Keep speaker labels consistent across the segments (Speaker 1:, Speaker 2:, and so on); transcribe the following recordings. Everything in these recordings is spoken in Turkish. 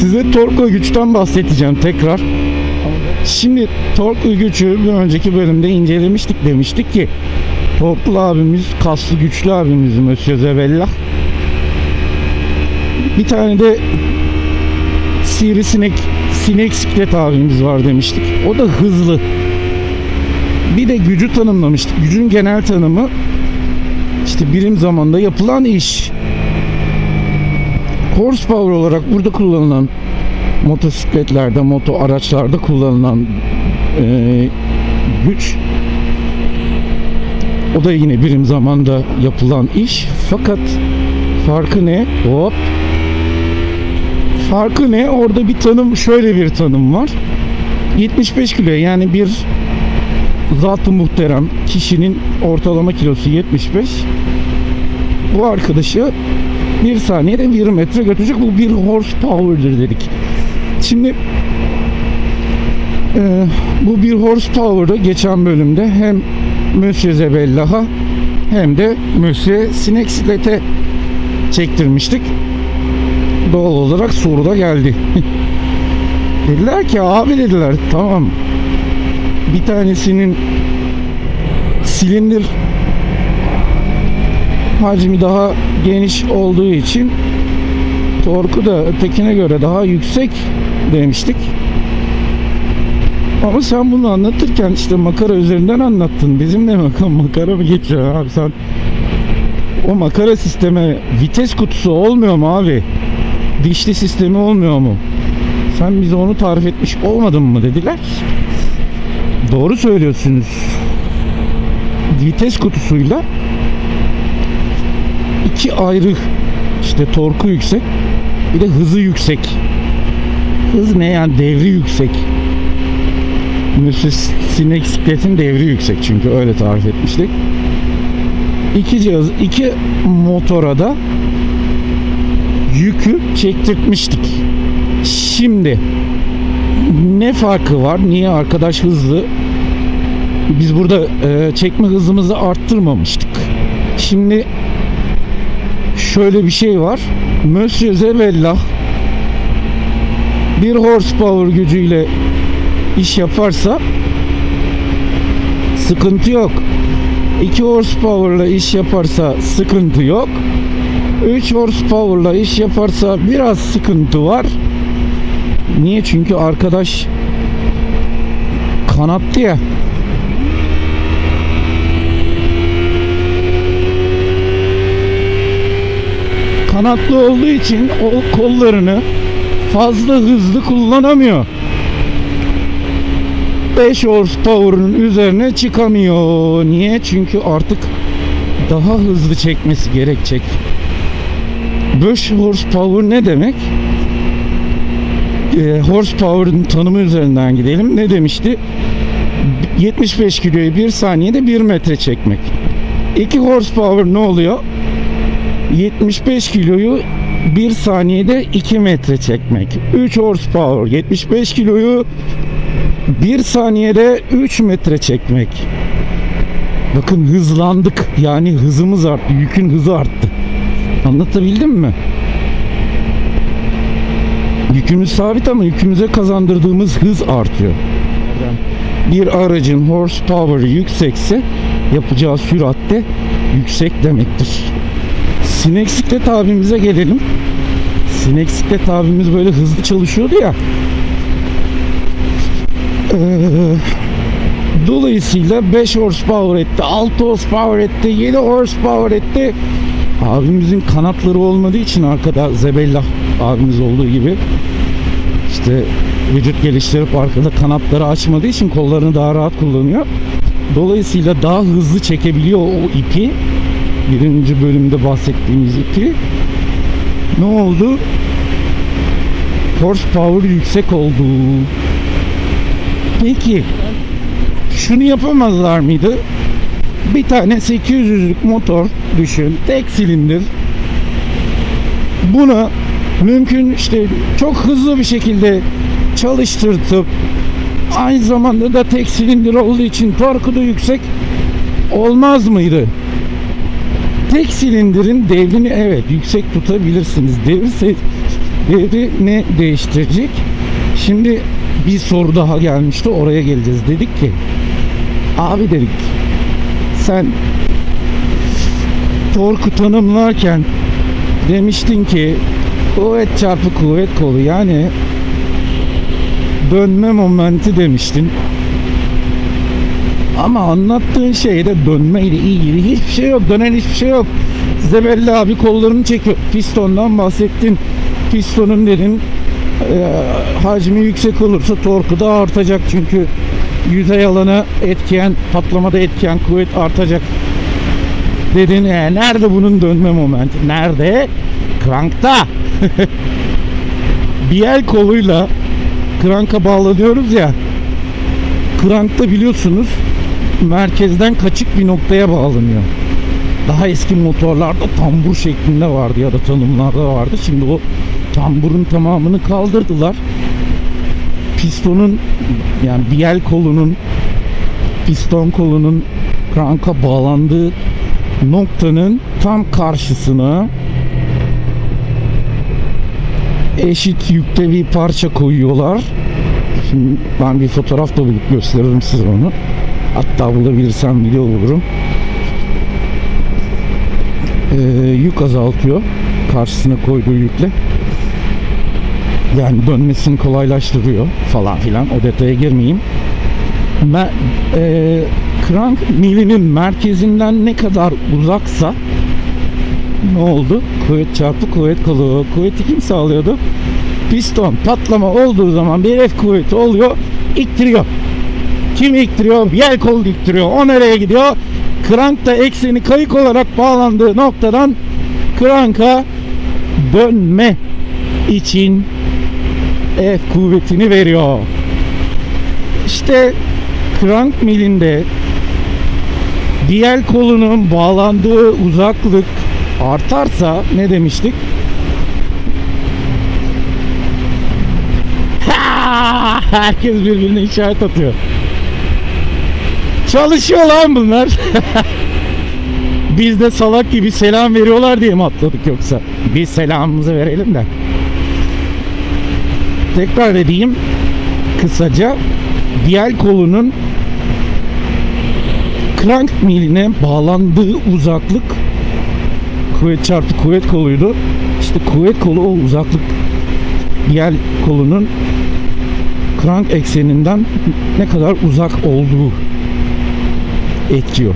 Speaker 1: Size tork ve güçten bahsedeceğim tekrar. Şimdi tork ve gücü bir önceki bölümde incelemiştik demiştik ki Torklu abimiz, kaslı güçlü abimiz Monsieur Zebellah. Bir tane de sivrisinek, sinek siklet abimiz var demiştik. O da hızlı. Bir de gücü tanımlamıştık. Gücün genel tanımı işte birim zamanda yapılan iş. Horsepower olarak burada kullanılan motosikletlerde, moto araçlarda kullanılan eee, güç o da yine birim zamanda yapılan iş. Fakat farkı ne? Hop. Farkı ne? Orada bir tanım, şöyle bir tanım var. 75 kilo yani bir zat-ı muhterem kişinin ortalama kilosu 75. Bu arkadaşı bir saniyede 1 metre götürecek. Bu bir horsepower'dır dedik. Şimdi e, bu bir horsepower'ı geçen bölümde hem Monsieur Zebellah'a hem de Monsieur Sinexlet'e çektirmiştik. Doğal olarak soru da geldi. dediler ki abi dediler tamam bir tanesinin silindir hacmi daha geniş olduğu için torku da ötekine göre daha yüksek demiştik. Ama sen bunu anlatırken işte makara üzerinden anlattın. Bizimle makara, makara mı geçiyor abi sen? O makara sisteme vites kutusu olmuyor mu abi? Dişli sistemi olmuyor mu? Sen bize onu tarif etmiş olmadın mı dediler. Doğru söylüyorsunuz. Vites kutusuyla iki ayrı işte torku yüksek bir de hızı yüksek. Hız ne yani devri yüksek. Mühendisliğin bisikletin devri yüksek çünkü öyle tarif etmiştik. İki cihaz, iki motora da yükü çektirtmiştik. Şimdi ne farkı var? Niye arkadaş hızlı? Biz burada e, çekme hızımızı arttırmamıştık. Şimdi şöyle bir şey var. Monsieur Zebellah bir horsepower gücüyle iş yaparsa sıkıntı yok. 2 horsepower'la iş yaparsa sıkıntı yok. 3 horsepower'la iş yaparsa biraz sıkıntı var. Niye? Çünkü arkadaş kanatlı ya. Kanatlı olduğu için o kollarını fazla hızlı kullanamıyor. 5 horsepower'ın üzerine çıkamıyor. Niye? Çünkü artık daha hızlı çekmesi gerekecek. 5 horsepower ne demek? Ee, horsepower'ın tanımı üzerinden gidelim. Ne demişti? 75 kiloyu 1 saniyede 1 metre çekmek. 2 horsepower ne oluyor? 75 kiloyu 1 saniyede 2 metre çekmek. 3 horsepower 75 kiloyu 1 saniyede 3 metre çekmek. Bakın hızlandık. Yani hızımız arttı. Yükün hızı arttı. Anlatabildim mi? Yükümüz sabit ama yükümüze kazandırdığımız hız artıyor. Bir aracın horsepower'ı yüksekse yapacağı süratte yüksek demektir. Sineksiklet abimize gelelim. Sineksiklet abimiz böyle hızlı çalışıyordu ya. Ee, dolayısıyla 5 horsepower etti, 6 horsepower etti, 7 horsepower etti. Abimizin kanatları olmadığı için arkada Zebellah abimiz olduğu gibi işte vücut geliştirip arkada kanatları açmadığı için kollarını daha rahat kullanıyor. Dolayısıyla daha hızlı çekebiliyor o ipi. Birinci bölümde bahsettiğimiz ipi. Ne oldu? Horsepower yüksek oldu. Peki şunu yapamazlar mıydı? Bir tane 800'lük motor düşün. Tek silindir. Bunu mümkün işte çok hızlı bir şekilde çalıştırtıp aynı zamanda da tek silindir olduğu için torku da yüksek olmaz mıydı? Tek silindirin devrini evet yüksek tutabilirsiniz. Devir devri ne değiştirecek? Şimdi bir soru daha gelmişti oraya geleceğiz. Dedik ki abi dedik sen torku tanımlarken demiştin ki kuvvet çarpı kuvvet kolu yani dönme momenti demiştin. Ama anlattığın şeyde dönme ile ilgili hiçbir şey yok. Dönen hiçbir şey yok. Size belli abi kollarını çekiyor. Pistondan bahsettin. Pistonun dedin e, hacmi yüksek olursa torku da artacak. Çünkü yüzey alana etkiyen, patlamada etkiyen kuvvet artacak. Dedin e, nerede bunun dönme momenti? Nerede? Krankta. bir el koluyla kranka bağlanıyoruz ya. Krankta biliyorsunuz merkezden kaçık bir noktaya bağlanıyor. Daha eski motorlarda tambur şeklinde vardı ya da tanımlarda vardı. Şimdi o tamburun tamamını kaldırdılar. Pistonun yani biel kolunun piston kolunun kranka bağlandığı noktanın tam karşısına eşit yükte bir parça koyuyorlar. Şimdi ben bir fotoğraf da bulup gösteririm size onu. Hatta bulabilirsem video bulurum. Ee, yük azaltıyor. Karşısına koyduğu yükle. Yani dönmesini kolaylaştırıyor falan filan. O detaya girmeyeyim. Me- e, crank milinin merkezinden ne kadar uzaksa ne oldu? Kuvvet çarpı kuvvet kolu. Kuvveti kim sağlıyordu? Piston patlama olduğu zaman bir F kuvveti oluyor, ittiriyor. Kim ittiriyor? Yel kol ittiriyor. O nereye gidiyor? Krank da ekseni kayık olarak bağlandığı noktadan kranka dönme için F kuvvetini veriyor. İşte krank milinde diğer kolunun bağlandığı uzaklık artarsa ne demiştik? Herkes birbirine işaret atıyor. Çalışıyor lan bunlar. Biz de salak gibi selam veriyorlar diye mi atladık yoksa? Biz selamımızı verelim de. Tekrar edeyim. Kısaca diğer kolunun crank miline bağlandığı uzaklık kuvvet çarpı kuvvet koluydu. İşte kuvvet kolu o uzaklık diğer kolunun crank ekseninden ne kadar uzak olduğu etkiyor.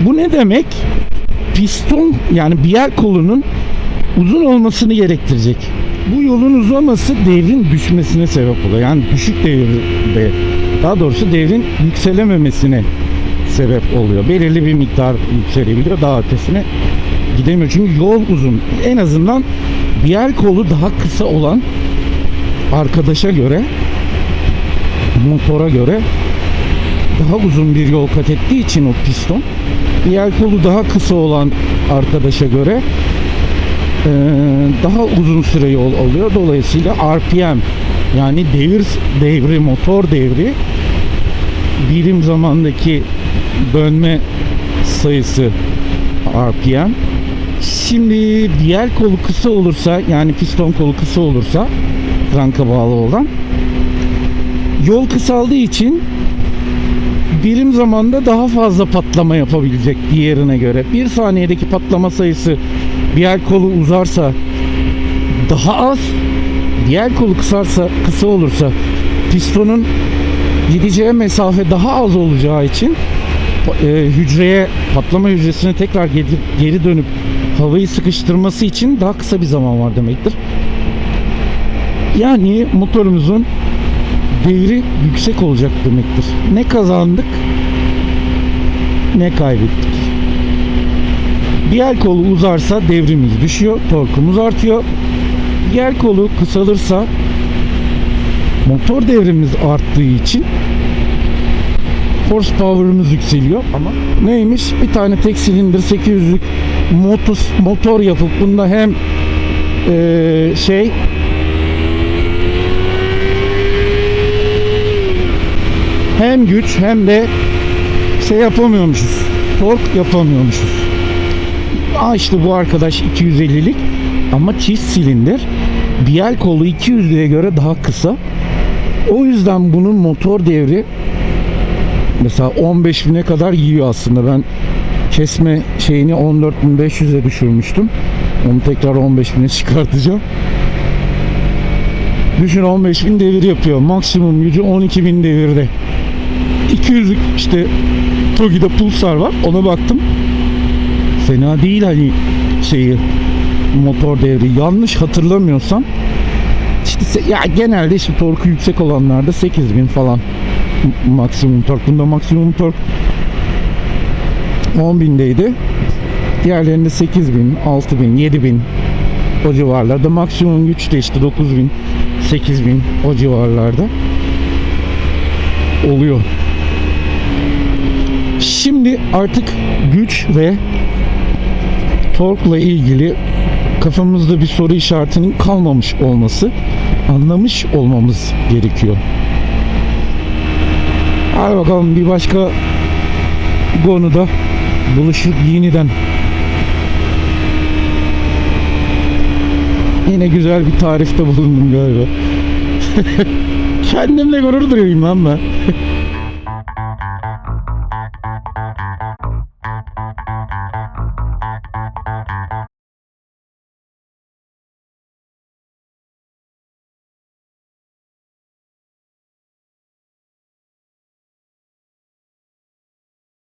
Speaker 1: Bu ne demek? Piston yani biyer kolunun uzun olmasını gerektirecek. Bu yolun uzaması devrin düşmesine sebep oluyor. Yani düşük devirde daha doğrusu devrin yükselememesine sebep oluyor. Belirli bir miktar yükselebiliyor. Daha ötesine gidemiyor. Çünkü yol uzun. En azından diğer kolu daha kısa olan arkadaşa göre motora göre daha uzun bir yol kat ettiği için o piston diğer kolu daha kısa olan arkadaşa göre eee, daha uzun süre yol alıyor. Dolayısıyla RPM yani devir devri motor devri birim zamandaki dönme sayısı RPM. Şimdi diğer kolu kısa olursa yani piston kolu kısa olursa kranka bağlı olan yol kısaldığı için birim zamanda daha fazla patlama yapabilecek diğerine göre. Bir saniyedeki patlama sayısı diğer kolu uzarsa daha az, diğer kolu kısarsa kısa olursa pistonun gideceği mesafe daha az olacağı için e, hücreye patlama hücresine tekrar geri, geri dönüp havayı sıkıştırması için daha kısa bir zaman var demektir. Yani motorumuzun devri yüksek olacak demektir. Ne kazandık ne kaybettik. Diğer kolu uzarsa devrimiz düşüyor, torkumuz artıyor. Diğer kolu kısalırsa motor devrimiz arttığı için horsepower'ımız yükseliyor ama neymiş bir tane tek silindir 800'lük motos, motor yapıp bunda hem eee, şey hem güç hem de şey yapamıyormuşuz. Tork yapamıyormuşuz. Aa işte bu arkadaş 250'lik ama çift silindir. Biel kolu 200'lüğe göre daha kısa. O yüzden bunun motor devri mesela 15.000'e kadar yiyor aslında. Ben kesme şeyini 14.500'e düşürmüştüm. Onu tekrar 15.000'e çıkartacağım. Düşün 15.000 devir yapıyor. Maksimum gücü 12.000 devirde. 200'lük işte Togi'de Pulsar var. Ona baktım. Fena değil hani şeyi motor devri. Yanlış hatırlamıyorsam işte ya genelde işte torku yüksek olanlarda 8000 falan maksimum tork. Bunda maksimum tork 10.000'deydi. Diğerlerinde 8000, 6000, 7000 o civarlarda. Maksimum güç de işte 9000, 8000 o civarlarda oluyor. Şimdi artık güç ve torkla ilgili kafamızda bir soru işaretinin kalmamış olması, anlamış olmamız gerekiyor. Hadi bakalım bir başka konuda buluşup yeniden Yine güzel bir tarifte bulundum galiba. Kendimle gurur duyuyorum lan ben.